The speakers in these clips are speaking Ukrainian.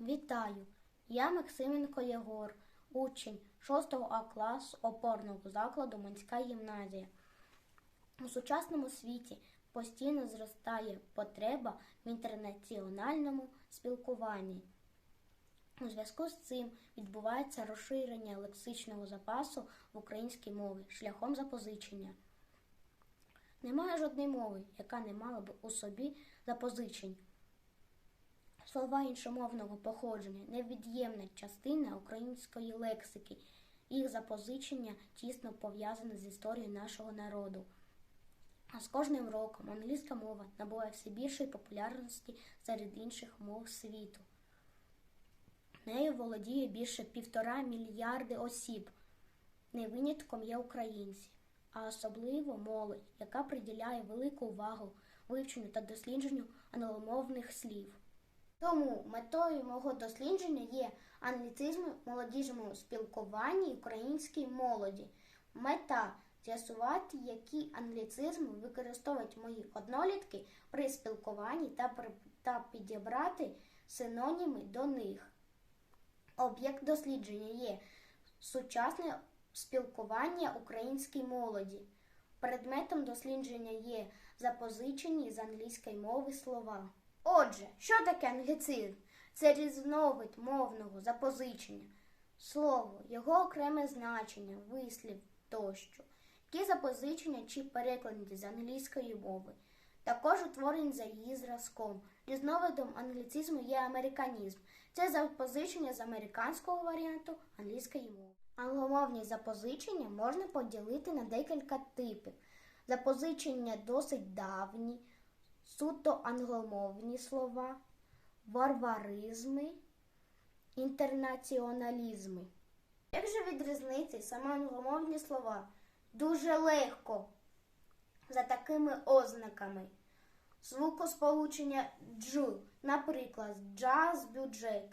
Вітаю! Я Максименко Єгор, учень 6 А класу опорного закладу Манська гімназія. У сучасному світі постійно зростає потреба в інтернаціональному спілкуванні. У зв'язку з цим відбувається розширення лексичного запасу в українській мові шляхом запозичення. Немає жодної мови, яка не мала б у собі запозичень. Слова іншомовного походження невід'ємна частина української лексики. Їх запозичення тісно пов'язане з історією нашого народу. А з кожним роком англійська мова набуває все більшої популярності серед інших мов світу. Нею володіє більше півтора мільярди осіб. Не винятком є українці, а особливо молодь, яка приділяє велику увагу вивченню та дослідженню англомовних слів. Тому метою мого дослідження є англіцизми в молодіжному спілкуванні українській молоді. Мета з'ясувати, які англіцизми використовують мої однолітки при спілкуванні та, при- та підібрати синоніми до них. Об'єкт дослідження є сучасне спілкування українській молоді. Предметом дослідження є запозичені з англійської мови слова. Отже, що таке англіцизм? Це різновид мовного запозичення, слово, його окреме значення, вислів тощо, які запозичення чи перекладені з англійської мови, також утворені за її зразком. Різновидом англіцизму є американізм. Це запозичення з американського варіанту англійської мови. Англомовні запозичення можна поділити на декілька типів. Запозичення досить давні, суто англомовні слова, варваризми, інтернаціоналізми. Як же відрізнити саме англомовні слова? Дуже легко за такими ознаками. Звукосполучення дж, наприклад, jazz бюджет.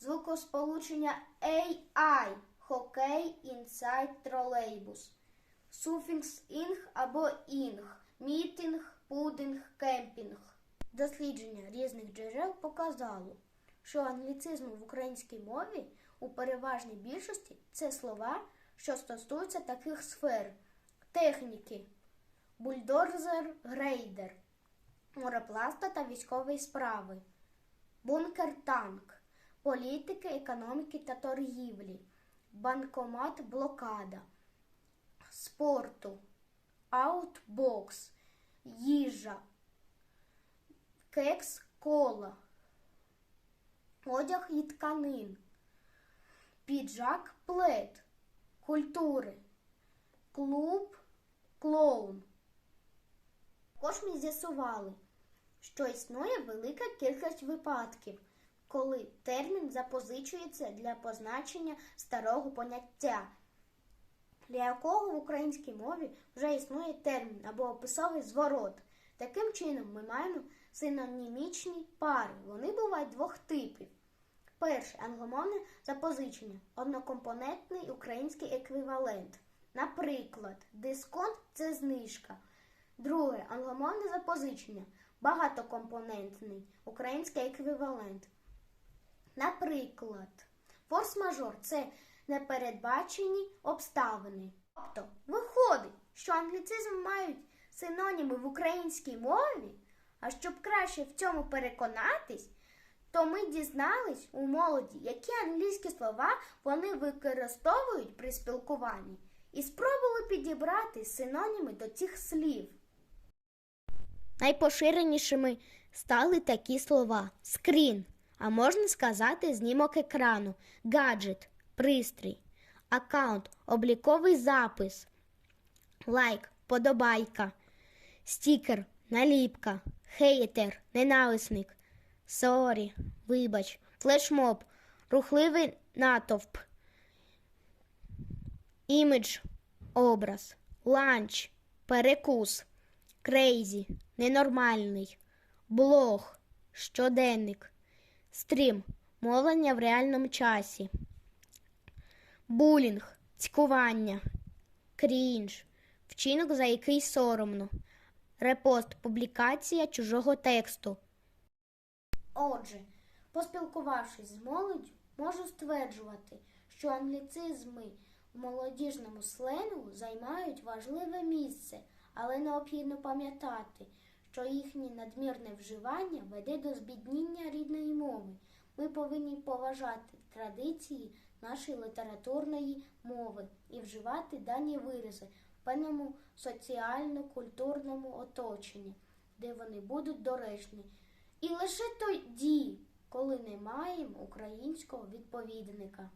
Звукосполучення AI, хокей, інсайд, тролейбус. Суфікс інг або інг, мітинг, пудинг, кемпінг. Дослідження різних джерел показало, що англіцизми в українській мові у переважній більшості це слова, що стосуються таких сфер техніки, бульдозер, грейдер, морепласта та військової справи, бункер-танк, політики, економіки та торгівлі, банкомат, блокада, спорту, аутбокс, їжа, кекс, кола, одяг і тканин, піджак, плед, культури, клуб, клоун. Також ми з'ясували, що існує велика кількість випадків, коли термін запозичується для позначення старого поняття, для якого в українській мові вже існує термін або описовий зворот. Таким чином, ми маємо синонімічні пари. Вони бувають двох типів. Перше англомовне запозичення однокомпонентний український еквівалент. Наприклад, дисконт це знижка. Друге англомовне запозичення багатокомпонентний український еквівалент. Наприклад, форс-мажор це непередбачені обставини. Тобто, виходить, що англіцизм мають синоніми в українській мові, а щоб краще в цьому переконатись, то ми дізнались у молоді, які англійські слова вони використовують при спілкуванні, і спробували підібрати синоніми до цих слів. Найпоширенішими стали такі слова: скрін, а можна сказати знімок екрану, гаджет, пристрій, аккаунт, обліковий запис, лайк, подобайка, стікер, наліпка, хейтер, ненависник, сорі, вибач, флешмоб, рухливий натовп, імідж, образ, ланч, перекус, крейзі, ненормальний, блог, щоденник, стрім, мовлення в реальному часі, булінг, цькування, крінж, вчинок, за який соромно, репост, публікація чужого тексту. Отже, Поспілкувавшись з молоддю, можу стверджувати, що англіцизми в молодіжному сленгу займають важливе місце, але необхідно пам'ятати, що їхнє надмірне вживання веде до збідніння рідної мови. Ми повинні поважати традиції нашої літературної мови і вживати дані вирази в певному соціально-культурному оточенні, де вони будуть доречні. І лише тоді, коли не маємо українського відповідника.